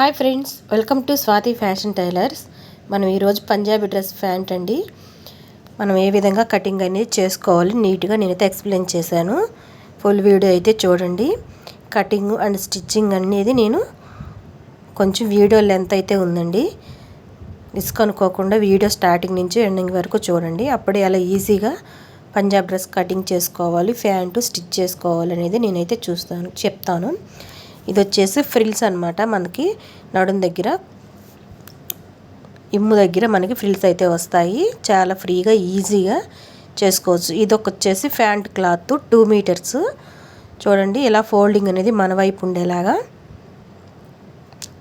Hi friends welcome to Swathi fashion tailors. మనం ఈరోజు Punjabi dress pant అండి. మనం ఏ విధంగా కటింగ్ అనేది చేసుకోవాలి నీట్గా నేనైతే ఎక్స్ప్లెయిన్ చేశాను. ఫుల్ వీడియో అయితే చూడండి. కటింగ్ అండ్ స్టిచ్చింగ్ అనేది నేను కొంచెం వీడియో లెంత్ అయితే ఉందండి. రిస్క్ అనుకోకుండా వీడియో స్టార్టింగ్ నుంచి ఎండింగ్ వరకు చూడండి. అప్పుడే అలా ఈజీగా పంజాబ్ డ్రెస్ కటింగ్ చేసుకోవాలి ప్యాంటు స్టిచ్ చేసుకోవాలి అనేది నేనైతే చూస్తాను చెప్తాను. ఇది వచ్చేసి ఫ్రిల్స్ అనమాట మనకి నడుం దగ్గర. ఇమ్ము దగ్గర మనకి ఫ్రిల్స్ అయితే వస్తాయి. చాలా ఫ్రీగా ఈజీగా చేసుకోవచ్చు. ఇది ఒక వచ్చేసి ఫ్యాంట్ క్లాత్ టూ మీటర్స్. చూడండి ఇలా ఫోల్డింగ్ అనేది మన వైపు ఉండేలాగా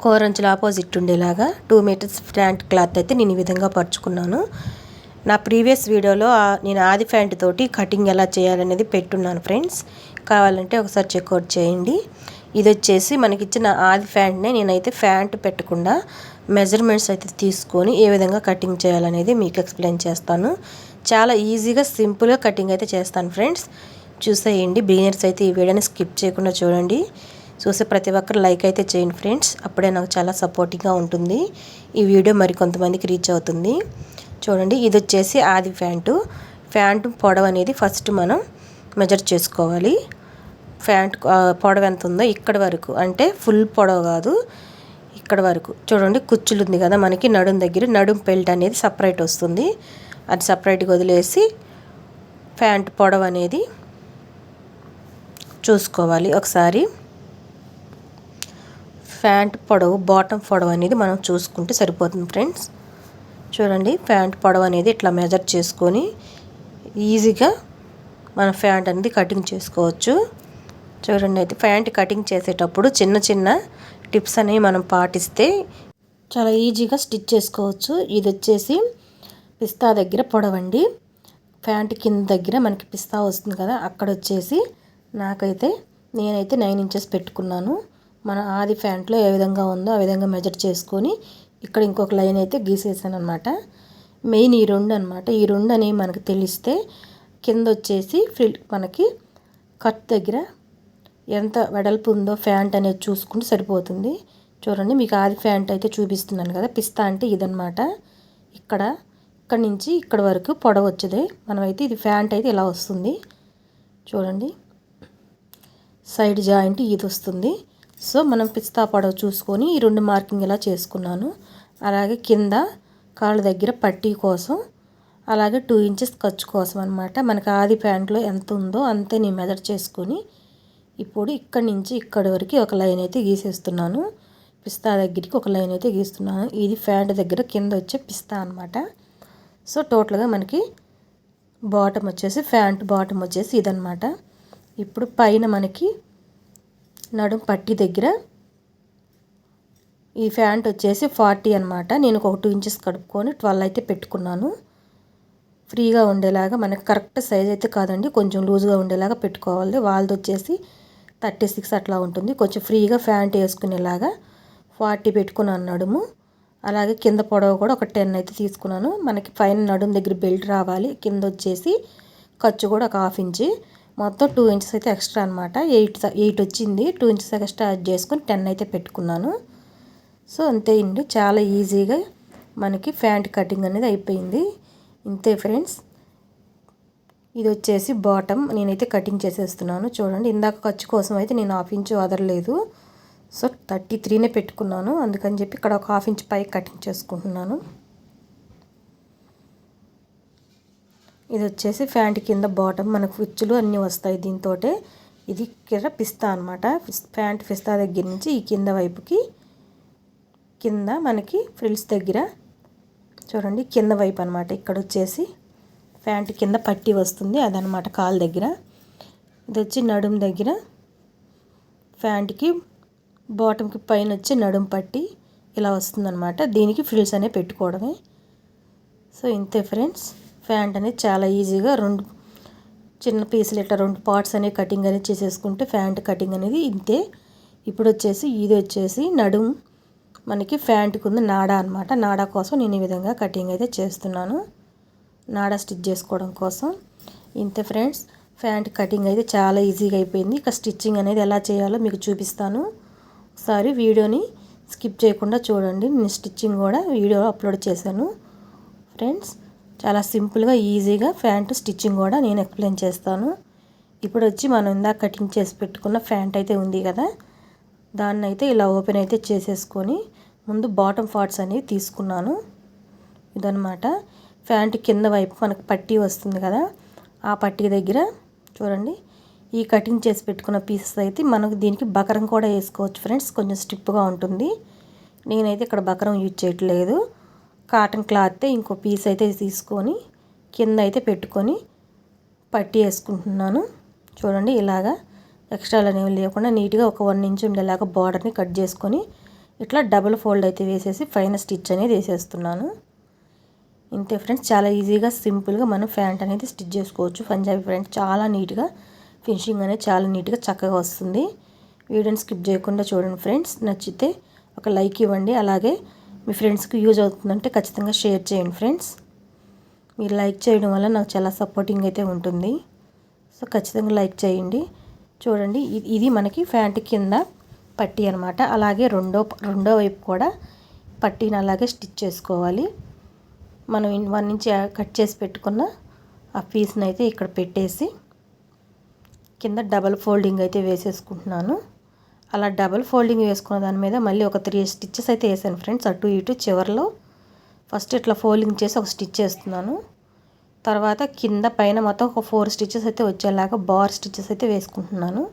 కోరంచుల ఆపోజిట్ ఉండేలాగా టూ మీటర్స్ ఫ్యాంట్ క్లాత్ అయితే నేను ఈ విధంగా పరుచుకున్నాను. నా ప్రీవియస్ వీడియోలో నేను ఆది ఫ్యాంట్ తోటి కటింగ్ ఎలా చేయాలనేది పెట్టున్నాను ఫ్రెండ్స్. కావాలంటే ఒకసారి చెక్అవుట్ చేయండి. ఇది వచ్చేసి మనకిచ్చిన ఆది ఫ్యాంట్నే నేనైతే ఫ్యాంట్ పెట్టకుండా మెజర్మెంట్స్ అయితే తీసుకొని ఏ విధంగా కటింగ్ చేయాలనేది మీకు ఎక్స్ప్లెయిన్ చేస్తాను. చాలా ఈజీగా సింపుల్గా కటింగ్ అయితే చేస్తాను ఫ్రెండ్స్. చూసేయండి బిగినర్స్ అయితే ఈ వీడియోని స్కిప్ చేయకుండా చూడండి. చూసే ప్రతి ఒక్కరు లైక్ అయితే చేయండి ఫ్రెండ్స్. అప్పుడే నాకు చాలా సపోర్టింగ్గా ఉంటుంది. ఈ వీడియో మరి కొంతమందికి రీచ్ అవుతుంది. చూడండి ఇది వచ్చేసి ఆది ఫ్యాంటు ఫ్యాంటు పొడవు అనేది ఫస్ట్ మనం మెజర్ చేసుకోవాలి. ప్యాంట్ పొడవు ఎంత ఉందో ఇక్కడ వరకు. అంటే ఫుల్ పొడవు కాదు ఇక్కడ వరకు. చూడండి కుచ్చులు ఉంది కదా మనకి నడుం దగ్గర నడుం పెల్ట్ అనేది సపరేట్ వస్తుంది. అది సపరేట్గా వదిలేసి ప్యాంట్ పొడవు అనేది చూసుకోవాలి. ఒకసారి ప్యాంట్ పొడవు బాటమ్ పొడవు అనేది మనం చూసుకుంటే సరిపోతుంది ఫ్రెండ్స్. చూడండి ప్యాంట్ పొడవు అనేది ఇట్లా మెజర్ చేసుకొని ఈజీగా మన ప్యాంట్ అనేది కటింగ్ చేసుకోవచ్చు. చూడండి అయితే ప్యాంట్ కటింగ్ చేసేటప్పుడు చిన్న చిన్న టిప్స్ అనేవి మనం పాటిస్తే చాలా ఈజీగా స్టిచ్ చేసుకోవచ్చు. ఇది వచ్చేసి పిస్తా దగ్గర పొడవండి. ప్యాంట్ కింద దగ్గర మనకి పిస్తా వస్తుంది కదా అక్కడ వచ్చేసి నాకైతే నేనైతే నైన్ ఇంచెస్ పెట్టుకున్నాను. మన ఆది ప్యాంట్లో ఏ విధంగా ఉందో ఆ విధంగా మెజర్ చేసుకొని ఇక్కడ ఇంకొక లైన్ అయితే గీసేసాను అనమాట మెయిన్ ఈ రెండు అనమాట ఈ రెండు అనేవి మనకు తెలిస్తే కింద వచ్చేసి ఫిల్ మనకి కట్ దగ్గర ఎంత వెడల్పు ఉందో ఫ్యాంట్ అనేది చూసుకుంటే సరిపోతుంది. చూడండి మీకు ఆది ఫ్యాంట్ అయితే చూపిస్తున్నాను కదా పిస్తా అంటే ఇదనమాట ఇక్కడ ఇక్కడ నుంచి ఇక్కడ వరకు పొడవ వచ్చేది. మనమైతే ఇది ఫ్యాంట్ అయితే ఇలా వస్తుంది. చూడండి సైడ్ జాయింట్ ఇది వస్తుంది. సో మనం పిస్తా పొడవ చూసుకొని ఈ రెండు మార్కింగ్ ఇలా చేసుకున్నాను. అలాగే కింద కాళ్ళ దగ్గర పట్టీ కోసం అలాగే టూ ఇంచెస్ ఖర్చు కోసం అనమాట మనకి ఆది ప్యాంట్లో ఎంత ఉందో అంతే నేను మెజర్ చేసుకొని ఇప్పుడు ఇక్కడి నుంచి ఇక్కడి వరకు ఒక లైన్ అయితే గీసేస్తున్నాను. పిస్తా దగ్గరికి ఒక లైన్ అయితే గీస్తున్నాను. ఇది ఫ్యాంట్ దగ్గర కింద వచ్చే పిస్తా అనమాట సో టోటల్గా మనకి బాటమ్ వచ్చేసి ఫ్యాంట్ బాటమ్ వచ్చేసి ఇదనమాట ఇప్పుడు పైన మనకి నడుం పట్టి దగ్గర ఈ ఫ్యాంట్ వచ్చేసి ఫార్టీ అనమాట నేను ఒక టూ ఇంచెస్ కడుక్కొని ట్వెల్వ్ అయితే పెట్టుకున్నాను. ఫ్రీగా ఉండేలాగా మనకి కరెక్ట్ సైజ్ అయితే కాదండి. కొంచెం లూజ్గా ఉండేలాగా పెట్టుకోవాలి. వాళ్ళది వచ్చేసి థర్టీ సిక్స్ అట్లా ఉంటుంది. కొంచెం ఫ్రీగా ఫ్యాంట్ వేసుకునేలాగా ఫార్టీ పెట్టుకున్నాను నడుము. అలాగే కింద పొడవు కూడా ఒక టెన్ అయితే తీసుకున్నాను. మనకి పైన నడుము దగ్గర బెల్ట్ రావాలి. కింద వచ్చేసి ఖర్చు కూడా ఒక హాఫ్ ఇంచి. మొత్తం టూ ఇంచెస్ అయితే ఎక్స్ట్రా అనమాట ఎయిట్ ఎయిట్ వచ్చింది. టూ ఇంచెస్ ఎక్స్ట్రా యాడ్ చేసుకుని టెన్ అయితే పెట్టుకున్నాను. సో అంతే అండి. చాలా ఈజీగా మనకి ఫ్యాంట్ కటింగ్ అనేది అయిపోయింది. ఇంతే ఫ్రెండ్స్. ఇది వచ్చేసి బాటమ్. నేనైతే కటింగ్ చేసేస్తున్నాను. చూడండి ఇందాక ఖర్చు కోసం అయితే నేను హాఫ్ ఇంచ్ వదలలేదు సో థర్టీ త్రీనే పెట్టుకున్నాను. అందుకని చెప్పి ఇక్కడ ఒక హాఫ్ ఇంచ్ పై కటింగ్ చేసుకుంటున్నాను. ఇది వచ్చేసి ఫ్యాంట్ కింద బాటమ్. మనకు ఫిచ్చులు అన్నీ వస్తాయి దీంతో ఇది ఇక్కడ పిస్తా అనమాట ప్యాంట్ పిస్తా దగ్గర నుంచి ఈ కింద వైపుకి. కింద మనకి ఫ్రిల్స్ దగ్గర. చూడండి కింద వైపు అనమాట ఇక్కడ వచ్చేసి ప్యాంట్ కింద పట్టి వస్తుంది అదనమాట కాలు దగ్గర. ఇది వచ్చి నడుం దగ్గర. ప్యాంట్కి బాటమ్కి పైన వచ్చి నడుం పట్టి ఇలా వస్తుందన్నమాట. దీనికి ఫ్రిల్స్ అనేవి పెట్టుకోవడమే. సో ఇంతే ఫ్రెండ్స్. ప్యాంట్ అనేది చాలా ఈజీగా రెండు చిన్న పీసులు ఇట్లా రెండు పార్ట్స్ అనేవి కటింగ్ అనేది చేసేసుకుంటే ప్యాంట్ కటింగ్ అనేది ఇంతే. ఇప్పుడు వచ్చేసి ఇది వచ్చేసి నడుం మనకి ప్యాంట్కి ఉంది నాడా అనమాట నాడా కోసం నేను ఈ విధంగా కటింగ్ అయితే చేస్తున్నాను. నాడ స్టిచ్ చేసుకోవడం కోసం. ఇంతే ఫ్రెండ్స్ ప్యాంట్ కటింగ్ అయితే చాలా ఈజీగా అయిపోయింది. ఇక స్టిచ్చింగ్ అనేది ఎలా చేయాలో మీకు చూపిస్తాను. ఒకసారి వీడియోని స్కిప్ చేయకుండా చూడండి. నేను స్టిచ్చింగ్ కూడా వీడియో అప్లోడ్ చేశాను. ఫ్రెండ్స్ చాలా సింపుల్గా ఈజీగా ఫ్యాంట్ స్టిచ్చింగ్ కూడా నేను ఎక్స్ప్లెయిన్ చేస్తాను. ఇప్పుడు వచ్చి మనం ఇందాక కటింగ్ చేసి పెట్టుకున్న ఫ్యాంట్ అయితే ఉంది కదా. దాన్ని అయితే ఇలా ఓపెన్ అయితే చేసేసుకొని ముందు బాటమ్ పార్ట్స్ అనేవి తీసుకున్నాను. ఇదనమాట ఫ్యాంట్ కింద వైపు మనకు పట్టీ వస్తుంది కదా ఆ పట్టీ దగ్గర చూడండి. ఈ కటింగ్ చేసి పెట్టుకున్న పీసెస్ అయితే మనకు దీనికి బకరం కూడా వేసుకోవచ్చు ఫ్రెండ్స్ కొంచెం స్టిప్గా ఉంటుంది. నేనైతే ఇక్కడ బకరం యూజ్ చేయట్లేదు. కాటన్ క్లాత్ ఇంకో పీస్ అయితే తీసుకొని కింద అయితే పెట్టుకొని పట్టి వేసుకుంటున్నాను. చూడండి ఇలాగా ఎక్స్ట్రాలు అనేవి లేకుండా నీట్గా ఒక వన్ ఇంచ్ ఉండేలాగా బార్డర్ని కట్ చేసుకొని ఇట్లా డబుల్ ఫోల్డ్ అయితే వేసేసి పైన స్టిచ్ అనేది వేసేస్తున్నాను. ఇంతే ఫ్రెండ్స్ చాలా ఈజీగా సింపుల్గా మనం ఫ్యాంట్ అనేది స్టిచ్ చేసుకోవచ్చు. పంజాబీ ఫ్యాంట్ చాలా నీట్గా ఫినిషింగ్ అనేది చాలా నీట్గా చక్కగా వస్తుంది. వీడియోని స్కిప్ చేయకుండా చూడండి ఫ్రెండ్స్. నచ్చితే ఒక లైక్ ఇవ్వండి. అలాగే మీ ఫ్రెండ్స్కి యూజ్ అవుతుందంటే ఖచ్చితంగా షేర్ చేయండి ఫ్రెండ్స్. మీరు లైక్ చేయడం వల్ల నాకు చాలా సపోర్టింగ్ అయితే ఉంటుంది. సో ఖచ్చితంగా లైక్ చేయండి. చూడండి ఇది మనకి ఫ్యాంట్ కింద పట్టీ అనమాట అలాగే రెండో రెండో వైపు కూడా పట్టీని అలాగే స్టిచ్ చేసుకోవాలి. మనం వన్ నుంచి కట్ చేసి పెట్టుకున్న ఆ పీస్ని అయితే ఇక్కడ పెట్టేసి కింద డబల్ ఫోల్డింగ్ అయితే వేసేసుకుంటున్నాను. అలా డబల్ ఫోల్డింగ్ వేసుకున్న దాని మీద మళ్ళీ ఒక త్రీ స్టిచ్చెస్ అయితే వేసాను ఫ్రెండ్స్. అటు ఇటు చివరిలో. ఫస్ట్ ఇట్లా ఫోల్డింగ్ చేసి ఒక స్టిచ్ వేస్తున్నాను. తర్వాత కింద పైన మొత్తం ఒక ఫోర్ స్టిచ్చెస్ అయితే వచ్చేలాగా బార్ స్టిచ్చెస్ అయితే వేసుకుంటున్నాను.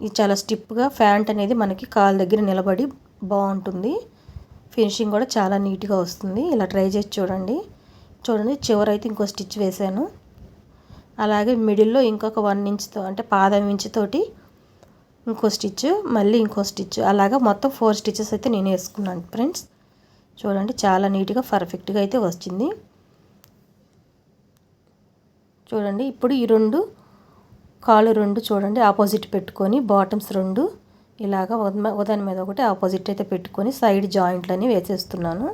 ఇది చాలా స్టిప్గా ఫ్యాంట్ అనేది మనకి కాలు దగ్గర నిలబడి బాగుంటుంది. ఫినిషింగ్ కూడా చాలా నీట్గా వస్తుంది. ఇలా ట్రై చేసి చూడండి. చూడండి చివరైతే ఇంకో స్టిచ్ వేసాను అలాగే మిడిల్లో ఇంకొక వన్ ఇంచ్తో అంటే పాదం ఇంచుతోటి ఇంకో స్టిచ్ మళ్ళీ ఇంకో స్టిచ్. అలాగా మొత్తం ఫోర్ స్టిచెస్ అయితే నేను వేసుకున్నాను ఫ్రెండ్స్. చూడండి చాలా నీట్గా పర్ఫెక్ట్గా అయితే వచ్చింది. చూడండి ఇప్పుడు ఈ రెండు కాళ్ళు రెండు చూడండి ఆపోజిట్ పెట్టుకొని బాటమ్స్ రెండు. ఇలాగా ఉదాని మీద ఒకటి ఆపోజిట్ అయితే పెట్టుకొని సైడ్ జాయింట్లని వేసేస్తున్నాను.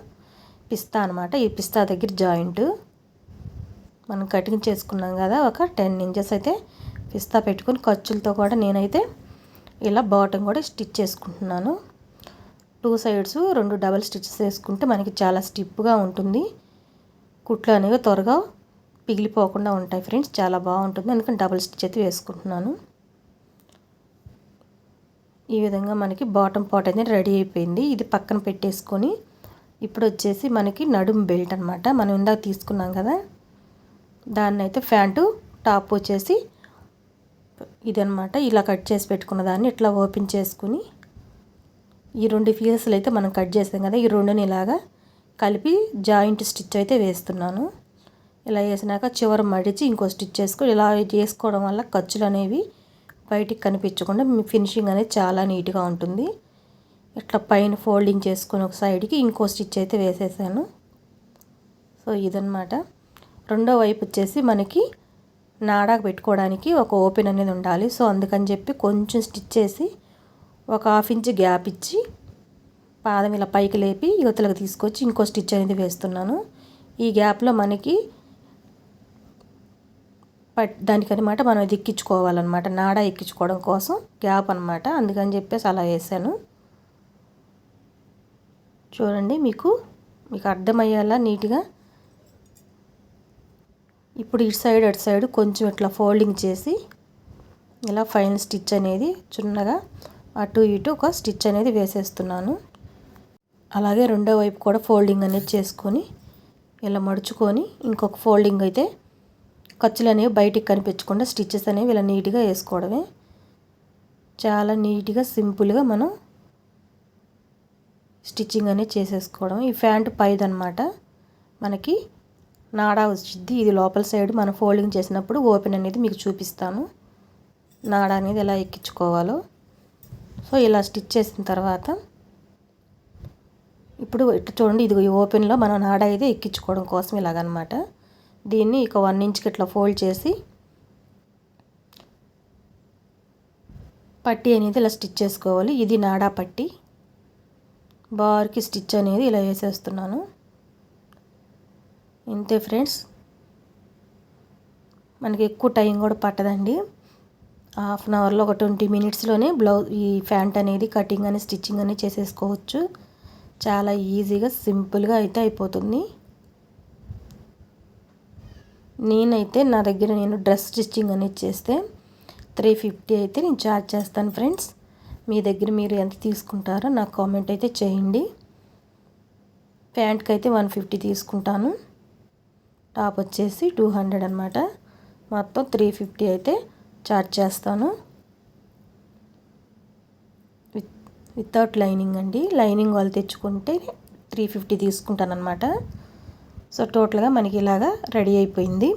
పిస్తా అనమాట ఈ పిస్తా దగ్గర జాయింట్. మనం కటింగ్ చేసుకున్నాం కదా ఒక టెన్ ఇంచెస్ అయితే పిస్తా పెట్టుకొని ఖర్చులతో కూడా నేనైతే ఇలా బాటమ్ కూడా స్టిచ్ చేసుకుంటున్నాను. టూ సైడ్స్ రెండు డబల్ స్టిచ్చెస్ వేసుకుంటే మనకి చాలా స్టిప్గా ఉంటుంది. కుట్లు అనేవి త్వరగా పిగిలిపోకుండా ఉంటాయి ఫ్రెండ్స్. చాలా బాగుంటుంది. అందుకని డబల్ స్టిచ్ అయితే వేసుకుంటున్నాను. ఈ విధంగా మనకి బాటమ్ పాట్ అనేది రెడీ అయిపోయింది. ఇది పక్కన పెట్టేసుకొని ఇప్పుడు వచ్చేసి మనకి నడుము బెల్ట్ అనమాట మనం ఇందాక తీసుకున్నాం కదా దాన్ని అయితే ప్యాంటు టాప్ వచ్చేసి ఇదనమాట ఇలా కట్ చేసి పెట్టుకున్న దాన్ని ఇట్లా ఓపెన్ చేసుకుని ఈ రెండు పీసెస్లు అయితే మనం కట్ చేసాం కదా ఈ రెండుని ఇలాగా కలిపి జాయింట్ స్టిచ్ అయితే వేస్తున్నాను. ఇలా వేసినాక చివర మడిచి ఇంకో స్టిచ్ చేసుకొని ఇలా చేసుకోవడం వల్ల ఖర్చులు అనేవి బయటికి కనిపించకుండా ఫినిషింగ్ అనేది చాలా నీట్గా ఉంటుంది. ఇట్లా పైన ఫోల్డింగ్ చేసుకొని ఒక సైడ్కి ఇంకో స్టిచ్ అయితే వేసేసాను. సో ఇదనమాట రెండో వైపు వచ్చేసి మనకి నాడాకు పెట్టుకోవడానికి ఒక ఓపెన్ అనేది ఉండాలి. సో అందుకని చెప్పి కొంచెం స్టిచ్ చేసి ఒక హాఫ్ ఇంచ్ గ్యాప్ ఇచ్చి పాదం ఇలా పైకి లేపి యువతలకు తీసుకొచ్చి ఇంకో స్టిచ్ అనేది వేస్తున్నాను. ఈ గ్యాప్లో మనకి పట్ దానికనమాట మనం ఇది ఎక్కించుకోవాలన్నమాట. నాడ ఎక్కించుకోవడం కోసం గ్యాప్ అనమాట అందుకని చెప్పేసి అలా వేసాను. చూడండి మీకు మీకు అర్థమయ్యేలా నీట్గా. ఇప్పుడు ఇటు సైడ్ అటు సైడ్ కొంచెం ఇట్లా ఫోల్డింగ్ చేసి ఇలా ఫైన్ స్టిచ్ అనేది చిన్నగా అటు ఇటు ఒక స్టిచ్ అనేది వేసేస్తున్నాను. అలాగే రెండో వైపు కూడా ఫోల్డింగ్ అనేది చేసుకొని ఇలా మడుచుకొని ఇంకొక ఫోల్డింగ్ అయితే ఖర్చులు అనేవి బయటికి కనిపించకుండా స్టిచ్చెస్ అనేవి ఇలా నీట్గా వేసుకోవడమే. చాలా నీట్గా సింపుల్గా మనం స్టిచ్చింగ్ అనేది చేసేసుకోవడం ఈ ప్యాంటు పైదనమాట. మనకి నాడా వచ్చింది ఇది లోపల సైడ్ మనం ఫోల్డింగ్ చేసినప్పుడు ఓపెన్ అనేది మీకు చూపిస్తాను. నాడా అనేది ఎలా ఎక్కించుకోవాలో. సో ఇలా స్టిచ్ చేసిన తర్వాత ఇప్పుడు ఇట్లా చూడండి ఇది ఓపెన్లో మనం నాడా అయితే ఎక్కించుకోవడం కోసం ఇలాగనమాట. దీన్ని ఇక వన్ ఇంచ్కి ఇట్లా ఫోల్డ్ చేసి పట్టి అనేది ఇలా స్టిచ్ చేసుకోవాలి. ఇది నాడా పట్టి. బార్కి స్టిచ్ అనేది ఇలా వేసేస్తున్నాను. ఇంతే ఫ్రెండ్స్. మనకి ఎక్కువ టైం కూడా పట్టదండి. హాఫ్ అన్ అవర్లో ఒక ట్వంటీ మినిట్స్లోనే బ్లౌజ్ ఈ ప్యాంట్ అనేది కటింగ్ అని స్టిచ్చింగ్ అని చేసేసుకోవచ్చు. చాలా ఈజీగా సింపుల్గా అయితే అయిపోతుంది. నేనైతే నా దగ్గర నేను డ్రెస్ స్టిచ్చింగ్ అనేది చేస్తే త్రీ ఫిఫ్టీ అయితే నేను ఛార్జ్ చేస్తాను ఫ్రెండ్స్. మీ దగ్గర మీరు ఎంత తీసుకుంటారో నాకు కామెంట్ అయితే చేయండి. ప్యాంట్కి అయితే వన్ ఫిఫ్టీ తీసుకుంటాను. టాప్ వచ్చేసి టూ హండ్రెడ్ అనమాట మొత్తం త్రీ ఫిఫ్టీ అయితే చార్జ్ చేస్తాను. విత్ వితౌట్ లైనింగ్ అండి. లైనింగ్ వాళ్ళు తెచ్చుకుంటే త్రీ ఫిఫ్టీ తీసుకుంటాను అనమాట సో టోటల్గా మనకి ఇలాగా రెడీ అయిపోయింది.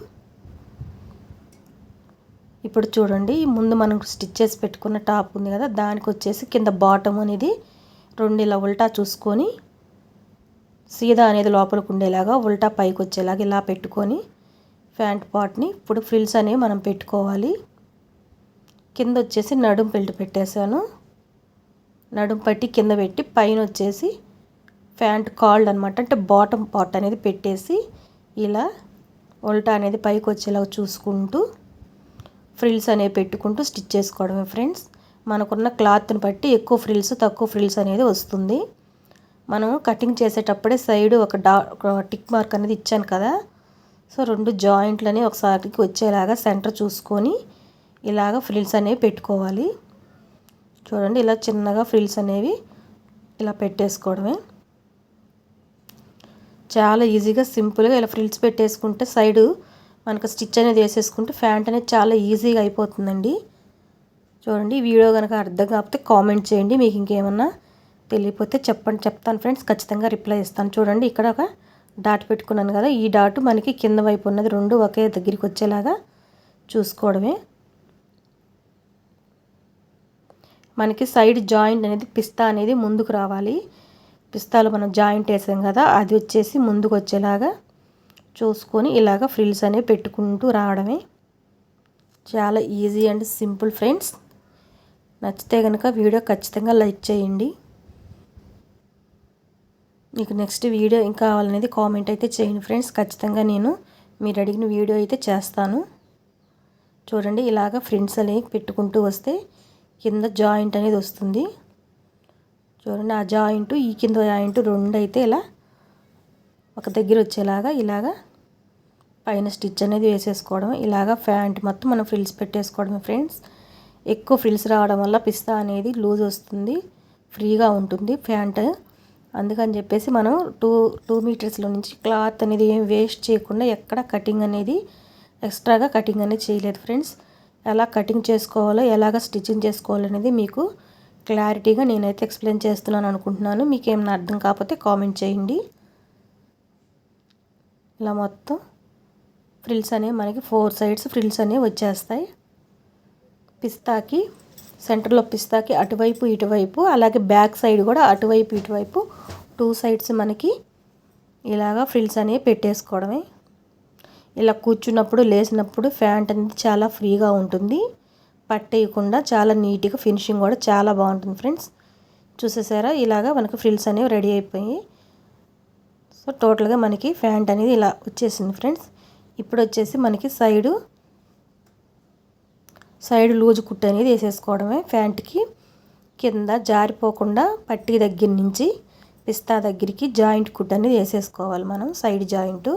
ఇప్పుడు చూడండి ముందు మనం స్టిచ్ చేసి పెట్టుకున్న టాప్ ఉంది కదా దానికి వచ్చేసి కింద బాటమ్ అనేది రెండు ఇలా ఉల్టా చూసుకొని సీదా అనేది లోపలికి ఉండేలాగా ఉల్టా పైకి వచ్చేలాగా ఇలా పెట్టుకొని ప్యాంట్ పాట్ని ఇప్పుడు ఫ్రిల్స్ అనేవి మనం పెట్టుకోవాలి. కింద వచ్చేసి నడుం పెల్ట్ పెట్టేశాను. నడుం పట్టి కింద పెట్టి పైన వచ్చేసి ప్యాంట్ కాల్డ్ అనమాట అంటే బాటమ్ పార్ట్ అనేది పెట్టేసి ఇలా ఉల్టా అనేది పైకి వచ్చేలాగా చూసుకుంటూ ఫ్రిల్స్ అనేవి పెట్టుకుంటూ స్టిచ్ చేసుకోవడమే ఫ్రెండ్స్. మనకున్న క్లాత్ని బట్టి ఎక్కువ ఫ్రిల్స్ తక్కువ ఫ్రిల్స్ అనేది వస్తుంది. మనం కటింగ్ చేసేటప్పుడే సైడ్ ఒక డా టిక్ మార్క్ అనేది ఇచ్చాను కదా. సో రెండు జాయింట్లని ఒకసారికి వచ్చేలాగా సెంటర్ చూసుకొని ఇలాగ ఫ్రిల్స్ అనేవి పెట్టుకోవాలి. చూడండి ఇలా చిన్నగా ఫ్రిల్స్ అనేవి ఇలా పెట్టేసుకోవడమే. చాలా ఈజీగా సింపుల్గా ఇలా ఫ్రిల్స్ పెట్టేసుకుంటే సైడు మనకు స్టిచ్ అనేది వేసేసుకుంటే ఫ్యాంట్ అనేది చాలా ఈజీగా అయిపోతుందండి. చూడండి వీడియో కనుక అర్థం కాకపోతే కామెంట్ చేయండి. మీకు ఇంకేమన్నా తెలియకపోతే చెప్పండి చెప్తాను ఫ్రెండ్స్. ఖచ్చితంగా రిప్లై ఇస్తాను. చూడండి ఇక్కడ ఒక డాట్ పెట్టుకున్నాను కదా. ఈ డాట్ మనకి కింద వైపు ఉన్నది రెండు ఒకే దగ్గరికి వచ్చేలాగా చూసుకోవడమే. మనకి సైడ్ జాయింట్ అనేది పిస్తా అనేది ముందుకు రావాలి. పిస్తాలు మనం జాయింట్ వేసాం కదా అది వచ్చేసి ముందుకు వచ్చేలాగా చూసుకొని ఇలాగ ఫ్రిల్స్ అనేవి పెట్టుకుంటూ రావడమే. చాలా ఈజీ అండ్ సింపుల్ ఫ్రెండ్స్. నచ్చితే కనుక వీడియో ఖచ్చితంగా లైక్ చేయండి. మీకు నెక్స్ట్ వీడియో ఇంకా కావాలనేది కామెంట్ అయితే చేయండి ఫ్రెండ్స్. ఖచ్చితంగా నేను మీరు అడిగిన వీడియో అయితే చేస్తాను. చూడండి ఇలాగ ఫ్రెండ్స్ అనేవి పెట్టుకుంటూ వస్తే కింద జాయింట్ అనేది వస్తుంది. చూడండి ఆ జాయింట్ ఈ కింద జాయింట్ రెండు అయితే ఇలా ఒక దగ్గర వచ్చేలాగా ఇలాగా పైన స్టిచ్ అనేది వేసేసుకోవడం ఇలాగా ప్యాంట్ మొత్తం మనం ఫ్రిల్స్ పెట్టేసుకోవడం ఫ్రెండ్స్. ఎక్కువ ఫ్రిల్స్ రావడం వల్ల పిస్తా అనేది లూజ్ వస్తుంది ఫ్రీగా ఉంటుంది ప్యాంట్. అందుకని చెప్పేసి మనం టూ టూ మీటర్స్లో నుంచి క్లాత్ అనేది ఏం వేస్ట్ చేయకుండా ఎక్కడ కటింగ్ అనేది ఎక్స్ట్రాగా కటింగ్ అనేది చేయలేదు ఫ్రెండ్స్. ఎలా కటింగ్ చేసుకోవాలో ఎలాగ స్టిచ్చింగ్ చేసుకోవాలనేది మీకు క్లారిటీగా నేనైతే ఎక్స్ప్లెయిన్ చేస్తున్నాను అనుకుంటున్నాను. మీకు ఏమైనా అర్థం కాకపోతే కామెంట్ చేయండి. ఇలా మొత్తం ఫ్రిల్స్ అనేవి మనకి ఫోర్ సైడ్స్ ఫ్రిల్స్ అనేవి వచ్చేస్తాయి. పిస్తాకి సెంటర్లో పిస్తాకి అటువైపు ఇటువైపు అలాగే బ్యాక్ సైడ్ కూడా అటువైపు ఇటువైపు టూ సైడ్స్ మనకి ఇలాగా ఫ్రిల్స్ అనేవి పెట్టేసుకోవడమే. ఇలా కూర్చున్నప్పుడు లేచినప్పుడు ఫ్యాంట్ అనేది చాలా ఫ్రీగా ఉంటుంది. పట్టేయకుండా చాలా నీట్గా ఫినిషింగ్ కూడా చాలా బాగుంటుంది ఫ్రెండ్స్. చూసేసారా? ఇలాగా మనకి ఫ్రిల్స్ అనేవి రెడీ అయిపోయి సో టోటల్గా మనకి ఫ్యాంట్ అనేది ఇలా వచ్చేసింది ఫ్రెండ్స్. ఇప్పుడు వచ్చేసి మనకి సైడు సైడ్ లూజ్ కుట్టు అనేది వేసేసుకోవడమే ప్యాంట్కి కింద జారిపోకుండా పట్టి దగ్గర నుంచి పిస్తా దగ్గరికి జాయింట్ కుట్టు అనేది వేసేసుకోవాలి మనం సైడ్ జాయింట్.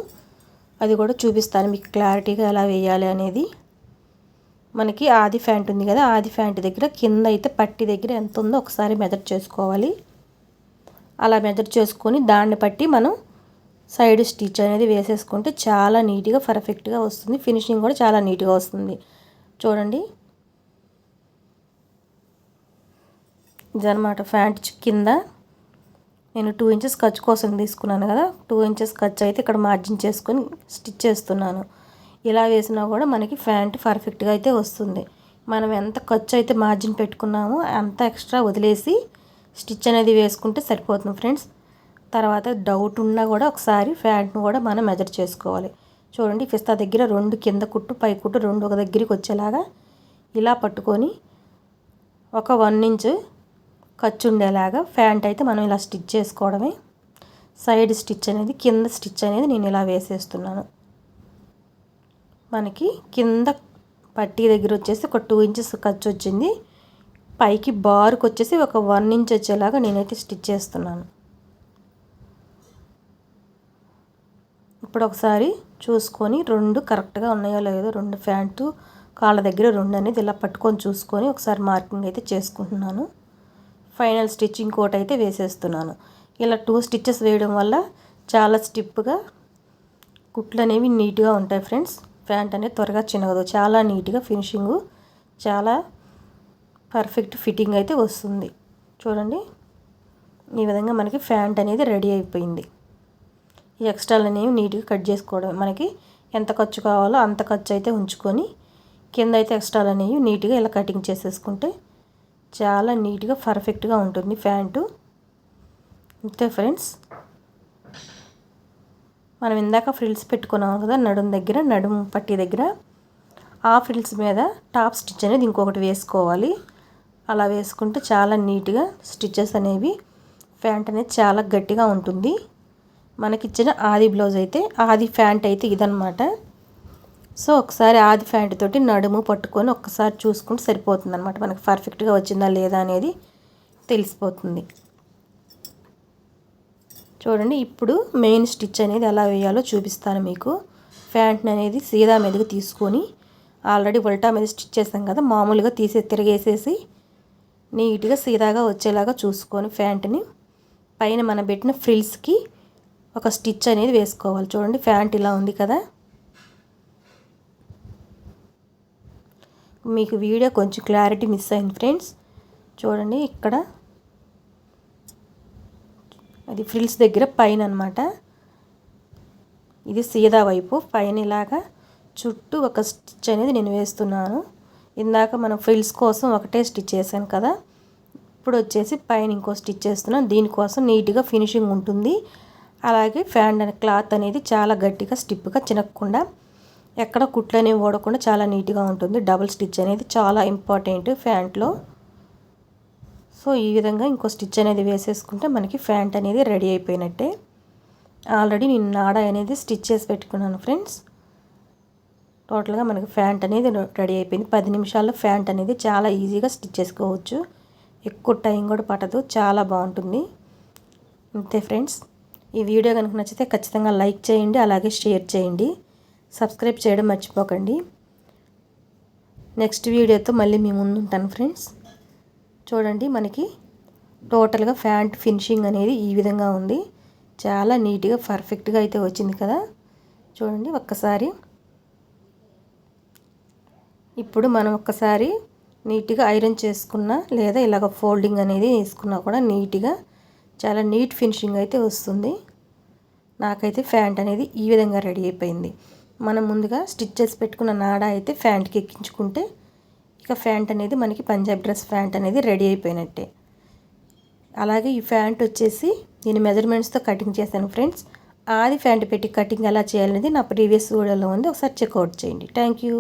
అది కూడా చూపిస్తాను మీకు క్లారిటీగా ఎలా వేయాలి అనేది. మనకి ఆది ఫ్యాంట్ ఉంది కదా ఆది ఫ్యాంట్ దగ్గర కింద అయితే పట్టి దగ్గర ఎంత ఉందో ఒకసారి మెదర్ చేసుకోవాలి. అలా మెదర్ చేసుకొని దాన్ని బట్టి మనం సైడ్ స్టిచ్ అనేది వేసేసుకుంటే చాలా నీట్గా పర్ఫెక్ట్గా వస్తుంది. ఫినిషింగ్ కూడా చాలా నీట్గా వస్తుంది. చూడండి. ఇదనమాట ఫ్యాంట్ కింద. నేను టూ ఇంచెస్ ఖర్చు కోసం తీసుకున్నాను కదా టూ ఇంచెస్ ఖర్చు అయితే ఇక్కడ మార్జిన్ చేసుకొని స్టిచ్ చేస్తున్నాను. ఇలా వేసినా కూడా మనకి ఫ్యాంట్ పర్ఫెక్ట్గా అయితే వస్తుంది. మనం ఎంత ఖర్చు అయితే మార్జిన్ పెట్టుకున్నామో అంత ఎక్స్ట్రా వదిలేసి స్టిచ్ అనేది వేసుకుంటే సరిపోతుంది ఫ్రెండ్స్ తర్వాత డౌట్ ఉన్నా కూడా ఒకసారి ఫ్యాంట్ను కూడా మనం మెజర్ చేసుకోవాలి. చూడండి పిస్తా దగ్గర రెండు కింద కుట్టు పై కుట్టు రెండు ఒక దగ్గరికి వచ్చేలాగా ఇలా పట్టుకొని ఒక వన్ ఇంచ్ ఖర్చు ఉండేలాగా ప్యాంట్ అయితే మనం ఇలా స్టిచ్ చేసుకోవడమే. సైడ్ స్టిచ్ అనేది కింద స్టిచ్ అనేది నేను ఇలా వేసేస్తున్నాను. మనకి కింద పట్టీ దగ్గర వచ్చేసి ఒక టూ ఇంచెస్ ఖర్చు వచ్చింది. పైకి బార్కు వచ్చేసి ఒక వన్ ఇంచ్ వచ్చేలాగా నేనైతే స్టిచ్ చేస్తున్నాను. ఇప్పుడు ఒకసారి చూసుకొని రెండు కరెక్ట్గా ఉన్నాయో లేదో రెండు ఫ్యాంటు కాళ్ళ దగ్గర రెండు అనేది ఇలా పట్టుకొని చూసుకొని ఒకసారి మార్కింగ్ అయితే చేసుకుంటున్నాను. ఫైనల్ స్టిచ్చింగ్ కోట్ అయితే వేసేస్తున్నాను. ఇలా టూ స్టిచ్చెస్ వేయడం వల్ల చాలా స్టిప్గా కుట్లు అనేవి నీట్గా ఉంటాయి ఫ్రెండ్స్. ప్యాంట్ అనేది త్వరగా చినగదు చాలా నీట్గా ఫినిషింగ్ చాలా పర్ఫెక్ట్ ఫిట్టింగ్ అయితే వస్తుంది. చూడండి. ఈ విధంగా మనకి ప్యాంట్ అనేది రెడీ అయిపోయింది. ఈ ఎక్స్ట్రాలు అనేవి నీట్గా కట్ చేసుకోవడం మనకి ఎంత ఖర్చు కావాలో అంత ఖర్చు అయితే ఉంచుకొని కింద అయితే ఎక్స్ట్రాలు అనేవి నీట్గా ఇలా కటింగ్ చేసేసుకుంటే చాలా నీట్గా పర్ఫెక్ట్గా ఉంటుంది ప్యాంటు. అంతే ఫ్రెండ్స్. మనం ఇందాక ఫ్రిల్స్ పెట్టుకున్నాం కదా నడుము దగ్గర నడుము పట్టి దగ్గర. ఆ ఫ్రిల్స్ మీద టాప్ స్టిచ్ అనేది ఇంకొకటి వేసుకోవాలి. అలా వేసుకుంటే చాలా నీట్గా స్టిచ్చెస్ అనేవి ప్యాంట్ అనేది చాలా గట్టిగా ఉంటుంది. మనకిచ్చిన ఆది బ్లౌజ్ అయితే ఆది ప్యాంట్ అయితే ఇదనమాట సో ఒకసారి ఆది ప్యాంట్ తోటి నడుము పట్టుకొని ఒక్కసారి చూసుకుంటే సరిపోతుంది అనమాట మనకి పర్ఫెక్ట్గా వచ్చిందా లేదా అనేది తెలిసిపోతుంది. చూడండి ఇప్పుడు మెయిన్ స్టిచ్ అనేది ఎలా వేయాలో చూపిస్తాను మీకు. ప్యాంట్ని అనేది సీదా మీదకి తీసుకొని ఆల్రెడీ ఉల్టా మీద స్టిచ్ చేస్తాం కదా మామూలుగా తీసే తిరిగేసేసి నీట్గా సీదాగా వచ్చేలాగా చూసుకొని ప్యాంట్ని పైన మనం పెట్టిన ఫ్రిల్స్కి ఒక స్టిచ్ అనేది వేసుకోవాలి. చూడండి ప్యాంట్ ఇలా ఉంది కదా. మీకు వీడియో కొంచెం క్లారిటీ మిస్ అయింది ఫ్రెండ్స్. చూడండి ఇక్కడ అది ఫ్రిల్స్ దగ్గర పైన అనమాట ఇది సీదా వైపు. పైన ఇలాగా చుట్టూ ఒక స్టిచ్ అనేది నేను వేస్తున్నాను. ఇందాక మనం ఫ్రిల్స్ కోసం ఒకటే స్టిచ్ చేశాను కదా. ఇప్పుడు వచ్చేసి పైన ఇంకో స్టిచ్ చేస్తున్నాను. దీనికోసం నీట్గా ఫినిషింగ్ ఉంటుంది. అలాగే ఫ్యాన్ అనే క్లాత్ అనేది చాలా గట్టిగా స్టిప్గా చినక్కుండా ఎక్కడ కుట్లు అనేవి ఓడకుండా చాలా నీట్గా ఉంటుంది. డబుల్ స్టిచ్ అనేది చాలా ఇంపార్టెంట్ ఫ్యాంట్లో. సో ఈ విధంగా ఇంకో స్టిచ్ అనేది వేసేసుకుంటే మనకి ఫ్యాంట్ అనేది రెడీ అయిపోయినట్టే. ఆల్రెడీ నేను నాడ అనేది స్టిచ్ చేసి పెట్టుకున్నాను ఫ్రెండ్స్. టోటల్గా మనకి ఫ్యాంట్ అనేది రెడీ అయిపోయింది. పది నిమిషాల్లో ఫ్యాంట్ అనేది చాలా ఈజీగా స్టిచ్ చేసుకోవచ్చు. ఎక్కువ టైం కూడా పట్టదు. చాలా బాగుంటుంది. అంతే ఫ్రెండ్స్. ఈ వీడియో కనుక నచ్చితే ఖచ్చితంగా లైక్ చేయండి అలాగే షేర్ చేయండి. సబ్స్క్రైబ్ చేయడం మర్చిపోకండి. నెక్స్ట్ వీడియోతో మళ్ళీ మీ ముందు ఉంటాను ఫ్రెండ్స్. చూడండి మనకి టోటల్గా ఫ్యాంట్ ఫినిషింగ్ అనేది ఈ విధంగా ఉంది. చాలా నీట్గా పర్ఫెక్ట్గా అయితే వచ్చింది కదా. చూడండి ఒక్కసారి. ఇప్పుడు మనం ఒక్కసారి నీట్గా ఐరన్ చేసుకున్న లేదా ఇలాగ ఫోల్డింగ్ అనేది వేసుకున్నా కూడా నీట్గా చాలా నీట్ ఫినిషింగ్ అయితే వస్తుంది. నాకైతే ఫ్యాంట్ అనేది ఈ విధంగా రెడీ అయిపోయింది. మనం ముందుగా స్టిచ్చెస్ పెట్టుకున్న నాడ అయితే ఫ్యాంట్కి ఎక్కించుకుంటే ఇక ఫ్యాంట్ అనేది మనకి పంజాబ్ డ్రెస్ ఫ్యాంట్ అనేది రెడీ అయిపోయినట్టే. అలాగే ఈ ఫ్యాంట్ వచ్చేసి నేను మెజర్మెంట్స్తో కటింగ్ చేశాను ఫ్రెండ్స్. ఆది ఫ్యాంట్ పెట్టి కటింగ్ ఎలా చేయాలనేది నా ప్రీవియస్ వీడియోలో ఉంది. ఒకసారి చెక్అవుట్ చేయండి. Thank you.